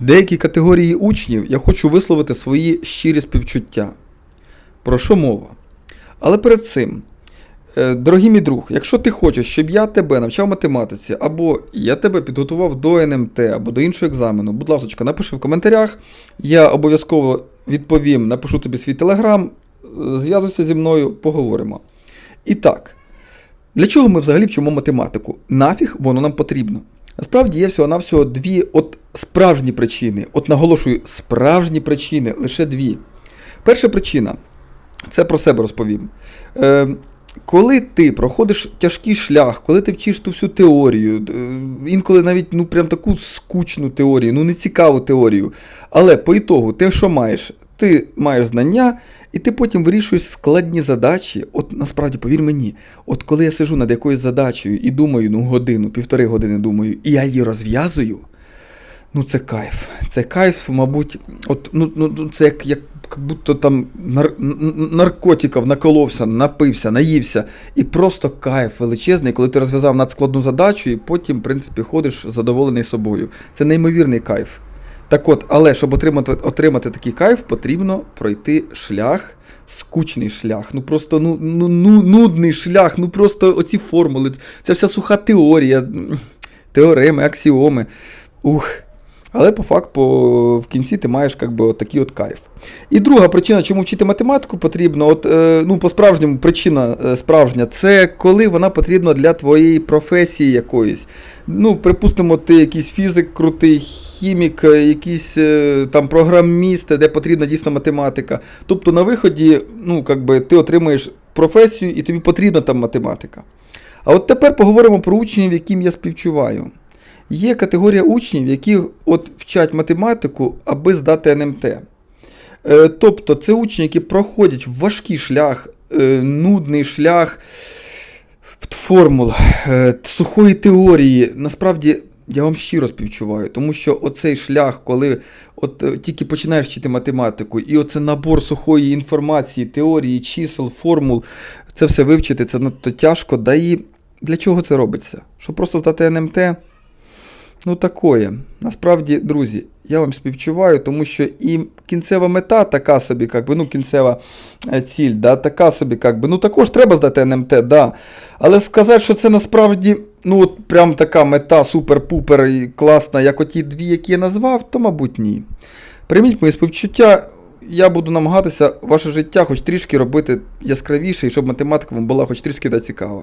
Деякі категорії учнів я хочу висловити свої щирі співчуття. Про що мова? Але перед цим, е, дорогий мій друг, якщо ти хочеш, щоб я тебе навчав математиці, або я тебе підготував до НМТ, або до іншого екзамену, будь ласка, напиши в коментарях, я обов'язково відповім, напишу тобі свій телеграм, е, зв'язуйся зі мною, поговоримо. І так, для чого ми взагалі вчимо математику? Нафіг воно нам потрібно? Насправді є всього-навсього дві от справжні причини. От наголошую, справжні причини, лише дві. Перша причина це про себе розповім. Е, коли ти проходиш тяжкий шлях, коли ти вчиш ту всю теорію, е, інколи навіть ну прям таку скучну теорію, ну нецікаву теорію. Але по ітогу, ти що маєш? Ти маєш знання, і ти потім вирішуєш складні задачі. От насправді, повір мені, от коли я сижу над якоюсь задачею і думаю, ну годину, півтори години думаю, і я її розв'язую. Ну, це кайф. Це кайф, мабуть, от, ну, ну, це як, як, як будто там нар, наркотиків наколовся, напився, наївся. І просто кайф величезний, коли ти розв'язав надскладну задачу, і потім, в принципі, ходиш задоволений собою. Це неймовірний кайф. Так от, але щоб отримати, отримати такий кайф, потрібно пройти шлях, скучний шлях. Ну просто ну, ну, ну, нудний шлях, ну просто оці формули, ця вся суха теорія, теореми, аксіоми. Ух. Але по факту в кінці ти маєш би, от такий от кайф. І друга причина, чому вчити математику потрібно, от, е, ну, по-справжньому причина е, справжня, це коли вона потрібна для твоєї професії якоїсь. Ну, припустимо, ти якийсь фізик крутий, хімік, е, якийсь там програміст, де потрібна дійсно математика. Тобто на виході, ну, би, ти отримуєш професію і тобі потрібна там математика. А от тепер поговоримо про учнів, яким я співчуваю. Є категорія учнів, які от вчать математику, аби здати НМТ. Е, тобто це учні, які проходять важкий шлях, е, нудний шлях формул, е, сухої теорії. Насправді, я вам щиро співчуваю, тому що оцей шлях, коли от тільки починаєш вчити математику, і оце набор сухої інформації, теорії, чисел, формул, це все вивчити, це надто тяжко. Да і для чого це робиться? Щоб просто здати НМТ? Ну, такое. Насправді, друзі, я вам співчуваю, тому що і кінцева мета така собі, як би, ну, кінцева е, ціль, да, така собі, як би, ну також треба здати НМТ, да. Але сказати, що це насправді, ну, от прям така мета супер-пупер і класна, як оті дві, які я назвав, то, мабуть, ні. Прийміть мої співчуття, я буду намагатися ваше життя хоч трішки робити яскравіше, і щоб математика вам була хоч трішки да, цікава.